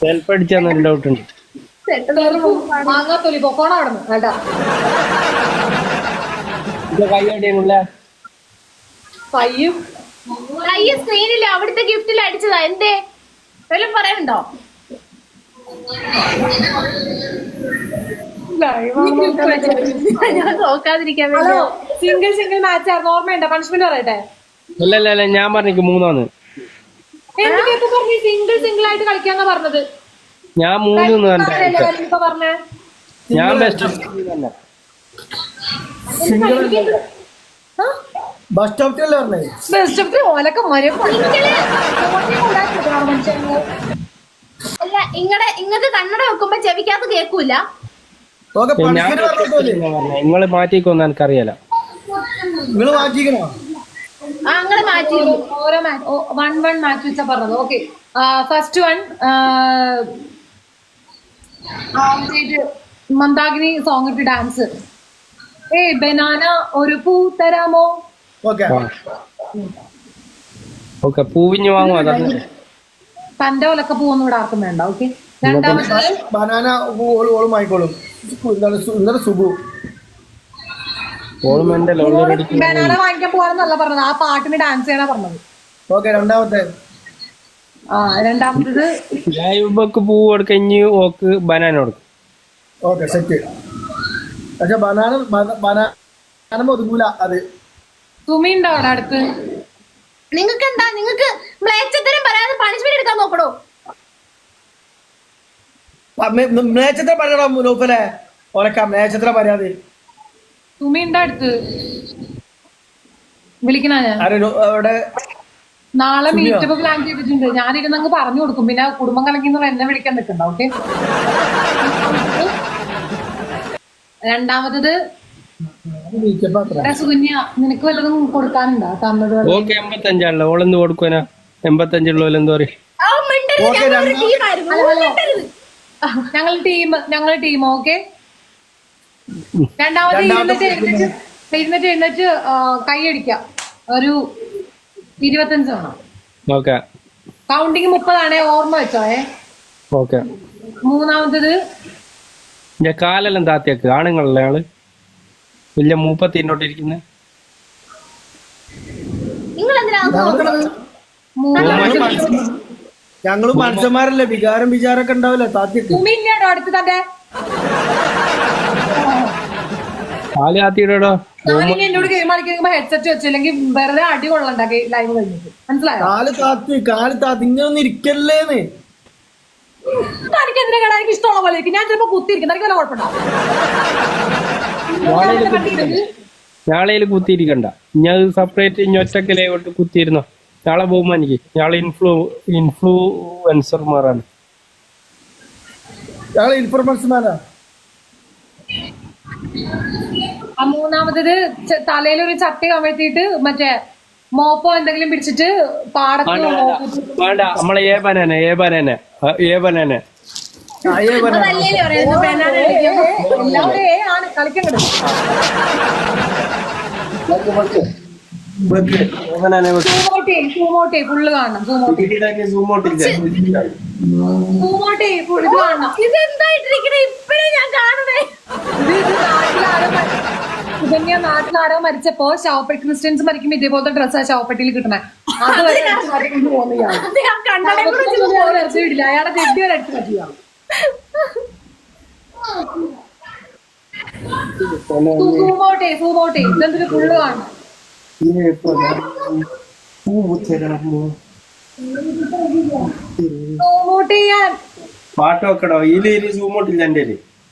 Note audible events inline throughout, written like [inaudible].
Self അടിച്ചാന്നൊരു doubt ഉണ്ട്. മാങ്ങാത്തൊലി പൊക്കോണ അവിടെ നിന്ന് കേട്ടാ ഇത് കൈയടിയുള്ള പയ്യും ഈ സ്ക്രീനിൽ അവിടുത്തെ ഗിഫ്റ്റിൽ അടിച്ചതാ. എന്തേ? വല്ലതും പറയണ്ടോ? ഞാൻ നോക്കാതിരിക്കാൻ വേണ്ടി. സിംഗിൾ സിംഗിൾ മാച്ച് ആയിരുന്നു. ഓർമ്മയുണ്ടോ? പണിഷ്മെന്റ് പറയട്ടെ? അല്ല അല്ല അല്ല ഞാൻ പറഞ്ഞു മൂന്നാന്ന് പറഞ്ഞു? സിംഗിൾ സിംഗിൾ ആയിട്ട് കളിക്കാന്നാ പറഞ്ഞത്. ഞാൻ മൂന്ന് പറഞ്ഞേ? ഞാൻ ബെസ്റ്റ് ബസ് സ്റ്റോപ്പിലല്ലേ പറഞ്ഞേ? ബെസ്റ്റ് ഓഫ് ഓലൊക്കെ മരം അല്ല ഇങ്ങടെ ഇങ്ങക്ക് കണ്ണട വെക്കുമ്പോ ചെവിക്കകത്ത് കേക്കൂല? നിങ്ങൾ എനിക്കറിയാലോ നിങ്ങൾ മാറ്റിക്കൊന്നും എനിക്കറിയാല നിങ്ങൾ മാറ്റിക്കണോ? ആ അങ്ങനെ മാറ്റി. ഓരോ മാച്ച് വൺ വൺ മാച്ച് വെച്ചാ പറഞ്ഞത്. Okay first one Mandakini song ഇട്ട് ഡാൻസ് ഏ ബനാന ഒരു പൂ തരാമോ? ഓക്കെ. പൂവിഞ്ഞു പൂവിഞ്ഞ് വാങ്ങും തന്റെ ഒലക്ക പൂവൊന്നും ഇവിടെ ആർക്കും വേണ്ട. ഓക്കെ രണ്ടാമത്തെ ബനാന ഓൾ ഓളും ആയിക്കോളും സുബു. ബനാന വാങ്ങിക്കാൻ പോകാനെന്നല്ല പറഞ്ഞത്? ആ പാട്ടിന് ഡാൻസ് ചെയ്യാനാ പറഞ്ഞത്. ഓക്കെ രണ്ടാമത്തെ. ആ രണ്ടാമത്തത് ലൈവ്ക്ക് പൂ കൊടുക്ക ഓക്ക് ബനാന കൊടുക്കും. ഓക്കെ സെറ്റ് പക്ഷെ ബനാന ബന- ബനാന ഒതുങ്ങൂല അത്. സുമി ഉണ്ടോ അവിടെ അടുത്ത്? നിങ്ങൾക്ക് എന്താ നിങ്ങൾക്ക് മ്ലേച്ഛത്തരം പറയാതെ പണിഷ്മെന്റ് എടുക്കാൻ നോക്കണോ? മേച്ചത്ര പറയണം നോക്കല്ലേ ഓനക്ക മേച്ചത്ര പറയാതെ. സുമി ഉണ്ടോ അടുത്ത് വിളിക്കണ ഞാൻ? നാളെ മീറ്റപ്പ് പ്ലാൻ ചെയ്തിട്ടുണ്ട്. ഞാനിരുന്ന് അങ്ങ് പറഞ്ഞു കൊടുക്കും. പിന്നെ കുടുംബം കലക്കിന്നുള്ള എന്നെ വിളിക്കാൻ നിൽക്കണ്ട ഓക്കെ? രണ്ടാമത്തത് സുകന്യ നിനക്ക് വല്ലതും കൊടുക്കാനുണ്ടോ? തന്നത്? ഓക്കെ എൺപത്തഞ്ചാണല്ലോ. ഓളെന്ത് എൺപത്തഞ്ചുള്ള എന്താ പറയും. ഞങ്ങൾ ടീം ഞങ്ങൾ ടീം ഓക്കെ? രണ്ടാമത് ഇരുന്നിട്ട് എഴുന്നേറ്റ് ഇരുന്നിട്ട് എഴുന്നേറ്റ് കൈയടിക്കാം ഒരു ഇരുപത്തഞ്ച് വേണം. ഓക്കെ. കൗണ്ടിങ് മുപ്പതാണേ ഓർമ്മ വെച്ചോയെ ഓക്കെ. മൂന്നാമത്തത് ഞാൻ കാലെല്ലാം താത്തിയാക്ക്. ആണുങ്ങളല്ലേ ആൾ? വലിയ മൂപ്പത്തി നോക്കുന്നത്? മൂന്നാമത്തത് ഞങ്ങൾ മനുഷ്യന്മാരല്ലേ? വികാരം വിചാരമൊക്കെ ഉണ്ടാവില്ല താത്തി അടുത്ത് തന്റെ? കാൽ എന്നോട് ഗെയിം കളിക്കുമ്പോ ഹെഡ്സെറ്റ് വെച്ചില്ലെങ്കിൽ വെറുതെ അടി കൊള്ളണ്ട ലൈവ് കഴിഞ്ഞിട്ട് മനസ്സിലായോ? കാൽ താത്തി കാൽ താത്തി ഇങ്ങനെ ഒന്നും ഇരിക്കല്ലേന്ന്. എനിക്ക് എന്തിനാ കേടാ? എനിക്ക് ഇഷ്ടമുള്ള പോലെ ഇരിക്കും. ഞാൻ ചിലപ്പോ കുത്തിയിരിക്കും. എനിക്ക് വല്ല കുത്തിയിരിക്കണ്ട. ഞാൻ സെപ്പറേറ്റ് കുത്തിയിരുന്നോ? ഞാളെ ഇൻഫ്ലൂ ഇൻഫ്ലുവൻസർമാരാണ് ഞങ്ങൾ ഇൻഫർമേഷൻമാരാ ആ മൂന്നാമത്തത് തലയിൽ ഒരു ചട്ടി കമഴ്ത്തിയിട്ട് മറ്റേ മോപ്പോ എന്തെങ്കിലും പിടിച്ചിട്ട് പാടത്ത് വേണ്ട നമ്മളെ ഏ ബനാന ഏ ബനാന ഏ ബനാന. എല്ലാവരും ആണ് കളിക്കണ്ടത് ഫുള്ള് കാണണം ഇപ്പഴേ ഞാൻ കാണണേ നാട്ടിലാരോ മരി- സുകന്യ നാട്ടിലാരോ മരിച്ചപ്പോ ശവപ്പെട്ടി ക്രിസ്ത്യൻസ് മരിക്കുമ്പോ ഇതേപോലത്തെ ഡ്രസ്സാ ശവപ്പെട്ടിയിൽ കിട്ടണേ. അത് വരെ വെച്ച് അയാളെ തെറ്റി വരെ സൂമോട്ടെ സൂമോട്ടെ ഇതെന്തൊരു ഫുള്ള് കാണണം. പാട്ട് വെക്കടോ ഈ ഇനി സൂമോട്ടില്ല എന്റെ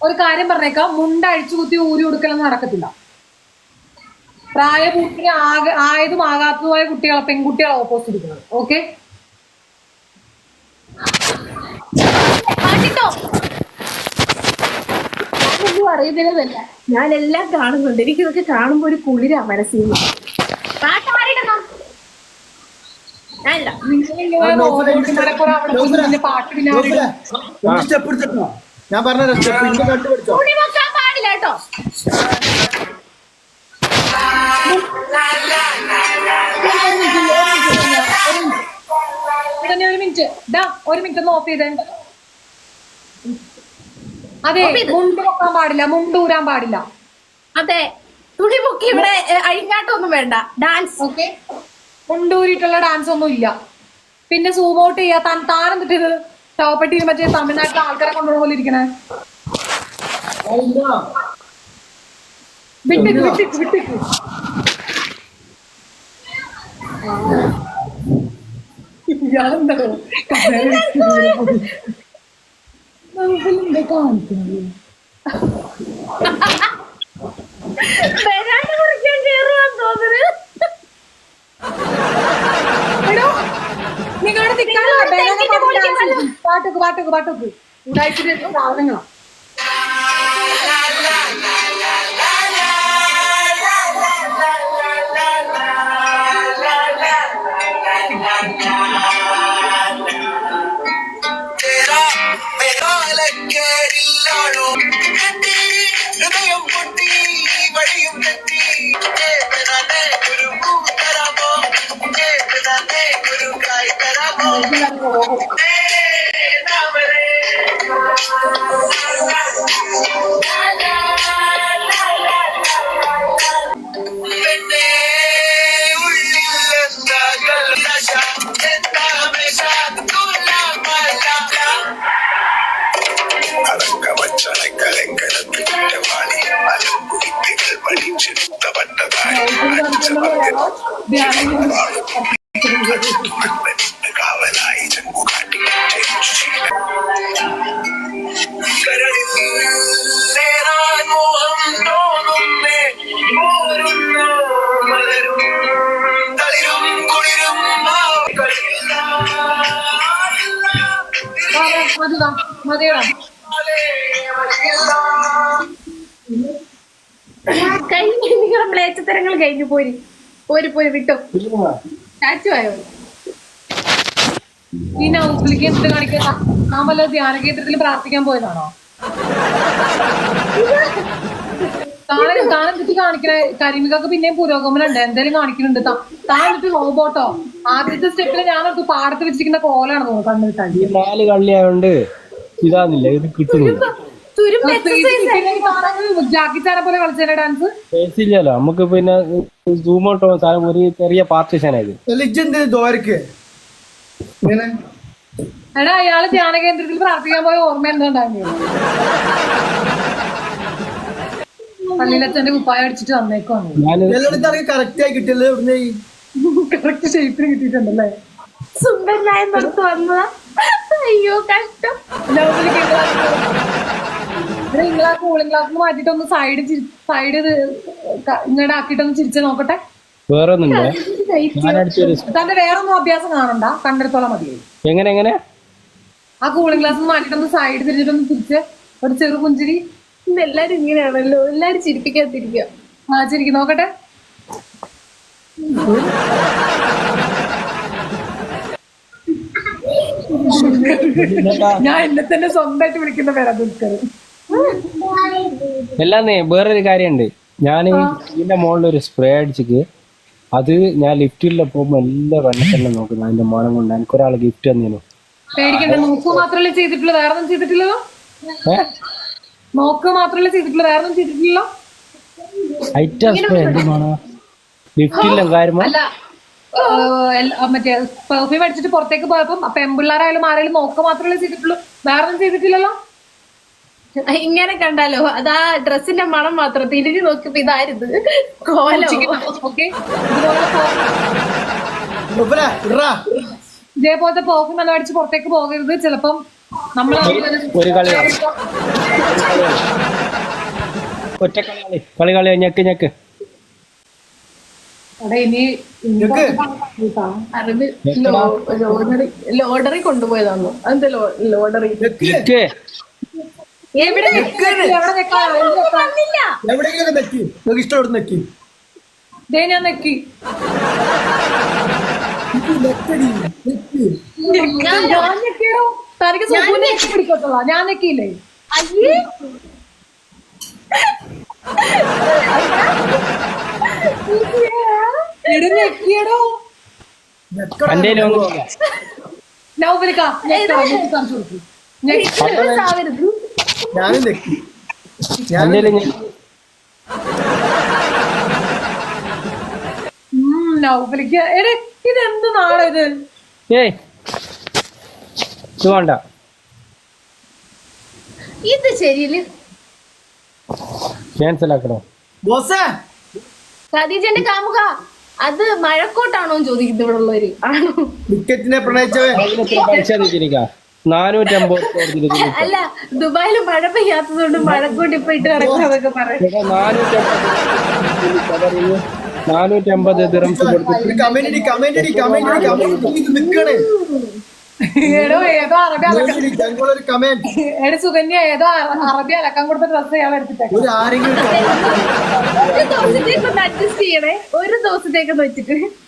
ഒരു കാര്യം പറഞ്ഞേക്കാം. മുണ്ട അഴിച്ചു കുത്തി ഊരി കൊടുക്കലൊന്നും നടക്കത്തില്ല. പ്രായപൂർത്തി ആക ആയതും ആകാത്തതുമായ കുട്ടികളെ പെൺകുട്ടികളെ ഓപ്പോസിറ്റ് ഇരിക്കുന്നത്. ഓക്കെ അറിയുന്നില്ല. ഞാൻ എല്ലാം കാണുന്നുണ്ട്. എനിക്കിതൊക്കെ കാണുമ്പോ ഒരു കുളിരാ മനസ്സിൽ. പാട്ട് സ്റ്റെപ്പ് എടുത്തിട്ടോ? ഞാൻ പറഞ്ഞ സ്റ്റെപ്പ് ഇന്റെ കണ്ടു പഠിച്ചോ തുണി വെക്കാൻ പാടില്ല കേട്ടോ. ഒരു മിനിറ്റ് ഡാ ഒരു മിനിറ്റ് ഒന്ന് ഓഫ് ചെയ്തേ. അതെ മുണ്ട് വെക്കാൻ പാടില്ല മുണ്ടൂരാൻ പാടില്ല. അതെ. തുണി പൊക്കി ഇവിടെ അഴിഞ്ഞാട്ടൊന്നും വേണ്ട. ഡാൻസ് ഓക്കെ മുണ്ടൂരിട്ടുള്ള ഡാൻസ് ഒന്നും ഇല്ല. പിന്നെ സൂം ഔട്ട് ചെയ്യാ. താൻ താരം ഇത്? ടോപ്പട്ടിയിൽ മറ്റേ തമിഴ്നാട്ടിലെ ആൾക്കാരെ കൊണ്ടുപോകുന്ന പോലെ ഇരിക്കണേ. വിട്ടേക്ക് വിട്ടേക്ക് വിട്ടേക്ക്. ഇയാളെന്താ കാണിക്കുന്നത് [laughs] വരാണ്ട് കുറിക്കാൻ കേറുകയാന്ന് തോന്നുന്നു എടോ, നിങ്ങളുടെ പാട്ടുക്ക് പാട്ടുക്ക് പാട്ടൊക്കെ. ഉണ്ടായിട്ട് സാധനങ്ങളാ. മതിതാ മതിയടാ. കഴിഞ്ഞു നിങ്ങളുടെ മ്ലേച്ഛത്തരങ്ങൾ കഴിഞ്ഞു പോരി. പോരി പോരി വിട്ടു. സ്റ്റാച്ചു ആയോ? ഈ നൗഫിലേക്ക് എന്ത് കാണിക്കുക നാം വല്ല ധ്യാന കേന്ദ്രത്തിൽ പ്രാർത്ഥിക്കാൻ പോയതാണോ? താൻ താൻ എന്നിട്ട് കാണിക്കണ? കരിമികൾക്ക് പിന്നെയും പുരോഗമനം ഉണ്ട് എന്തെങ്കിലും കാണിക്കുന്നുണ്ട് താൻ എന്നിട്ട് റോബോട്ടോ? ആദ്യത്തെ സ്റ്റെപ്പിൽ ഞാൻ ഓർത്തു പാടത്ത് വെച്ചിരിക്കുന്ന കോലാണ് തോന്നുന്നു നാല് കള്ളിയായോണ്ട് ഇതാന്നില്ല ഇത് കിട്ടുന്നില്ല. നമുക്ക് പിന്നെ സൂം ഔട്ട് സാധനം ഒരു ചെറിയ പാർട്ടിഷനായത് ലിജ് ദോരക്ക് ഇങ്ങനെ. എടാ അയാൾ ധ്യാന കേന്ദ്രത്തിൽ പ്രാർത്ഥിക്കാൻ പോയ ഓർമ്മ എന്താ ഉണ്ടായിരുന്നു? പള്ളിയിലച്ഛന്റെ കുപ്പായ അടിച്ചിട്ട് വന്നേക്കോ ഞാൻ എല്ലായിടത്തും കറക്റ്റ് ആയി കിട്ടിയല്ലേ ഇവിടുന്ന്? ഈ കറക്റ്റ് ഷേപ്പിന് കിട്ടിയിട്ടുണ്ടല്ലേ? സുന്ദരനായ നിർത്ത് വന്നതാ. അയ്യോ കഷ്ടം. നിങ്ങൾ ആ കൂളിംഗ് ഗ്ലാസ് മാറ്റിട്ട് ഒന്ന് സൈഡ് സൈഡ് ഇങ്ങോട്ട് ആക്കിയിട്ടൊന്ന് ചിരിച്ച് നോക്കട്ടെ? വേറെ തന്റെ വേറൊന്നും അഭ്യാസം കാണണ്ട. കണ്ടെടുത്തോളം മതി. എങ്ങനെ എങ്ങനെ? ആ കൂളിംഗ് ഗ്ലാസ് മാറ്റിട്ടൊന്ന് സൈഡ് തിരിച്ചിട്ടൊന്ന് തിരിച്ച് ഒരു ചെറു പുഞ്ചിരി ഇന്ന് എല്ലാരും ഇങ്ങനെയാണല്ലോ. എല്ലാരും ചിരിപ്പിക്കാതിരിക്കുക. ആ ചിരിക്കും നോക്കട്ടെ. ഞാൻ എന്നെ തന്നെ സ്വന്തമായിട്ട് വിളിക്കുന്ന പേരാ ദുൽഖർ. എല്ലാന്നേ വേറൊരു കാര്യമുണ്ട്. ഞാൻ ഇതിന്റെ മുകളിൽ ഒരു സ്പ്രേ അടിച്ചിട്ട് അത് ഞാൻ ലിഫ്റ്റിലെ പോകുമ്പോ എല്ലാ കണ്ണിൽ നോക്കുന്നു. അതിന്റെ മോനം കൊണ്ട് എനിക്ക് ഒരാൾ ഗിഫ്റ്റ് തന്നേനു. പേടിക്കണ്ട നോക്കൂ മാത്രമല്ലേ ചെയ്തിട്ടുള്ളൂ വേറെ ഒന്നും ചെയ്തിട്ടില്ലല്ലോ? നോക്ക് മാത്രമല്ലേ ചെയ്തിട്ടുള്ളൂ. വേറെ ഒന്നും ചെയ്തിട്ടില്ലല്ലോ അല്ല മറ്റേ പെർഫ്യൂം അടിച്ചിട്ട് പുറത്തേക്ക് പോയപ്പോ പെമ്പിള്ളാരായാലും ആരായാലും നോക്ക് മാത്രമല്ലേ ചെയ്തിട്ടുള്ളൂ. വേറെ ഒന്നും ചെയ്തിട്ടില്ലല്ലോ ഇങ്ങനെ കണ്ടാലോ? അതാ ഡ്രസ്സിന്റെ മണം മാത്രം. തിരിഞ്ഞു നോക്കിയപ്പോ ഇതായിരുന്നു കോലോ? ഓക്കെ. ഇതേപോലത്തെ പെർഫ്യൂം എല്ലാം അടിച്ച് പുറത്തേക്ക് പോകരുത്. ചിലപ്പം നമ്മൾ ഒരു കളി ഒറ്റ കളി കളി കളി. ഞെക്ക് ഞെക്ക്. ലോഡറി ലോഡറി കൊണ്ടുപോയതാന്നു. അതെന്താ ലോഡറി? ഞാൻ നെക്കി ഞാൻ നെക്കിയടോ തനിക്ക് സുഖം നെക്കി പിടിക്കത്തുള്ള? ഞാൻ നെക്കിയില്ലേ അയ്യേ. ഇട നെക്കിയടോ നെക്കടാ. എന്റെ ഒന്നുമില്ല നൗബലിക്ക കാണിച്ചു കൊടുക്കും. Hypnotize ആവരുത് ഞാനും നെക്കി. എന്റെ ഞാൻ നൗബലിക്ക് എടേ ഇത് എന്ത് നാളെ ഇത്? ഏയ് ഇത് വേണ്ട. ഇത് ശരിയില്ല? ക്യാൻസൽ ആക്കണോ? ബോസേ. സതീജന്റെ കാമുക അത് മഴക്കോട്ടാണോ എന്ന് ചോദിക്കുന്നത് ഇവിടെ ഉള്ളവര്? ആണോ? വിക്കറ്റിനെ പ്രണയിച്ചവൻ. അല്ല ദുബായിൽ മഴ പെയ്യാത്തതുകൊണ്ട് മഴക്കോട്ട് ഇപ്പൊ ഇട്ട് നടക്കുന്നതൊക്കെ പറയും. നാനൂറ്റമ്പത് ദിറംസ് കൊടുത്തിട്ട് എടോ ഏതോ അറബി അലക്കം എടേ സുകന്യ ഏതോ അറ- അറബി അലക്കം കൊടുത്ത ഡ്രസ് ഞാൻ ഒരു ദിവസത്തേക്ക് അഡ്ജസ്റ്റ് ചെയ്യണേ. ഒരു ദിവസത്തേക്ക് വെച്ചിട്ട്.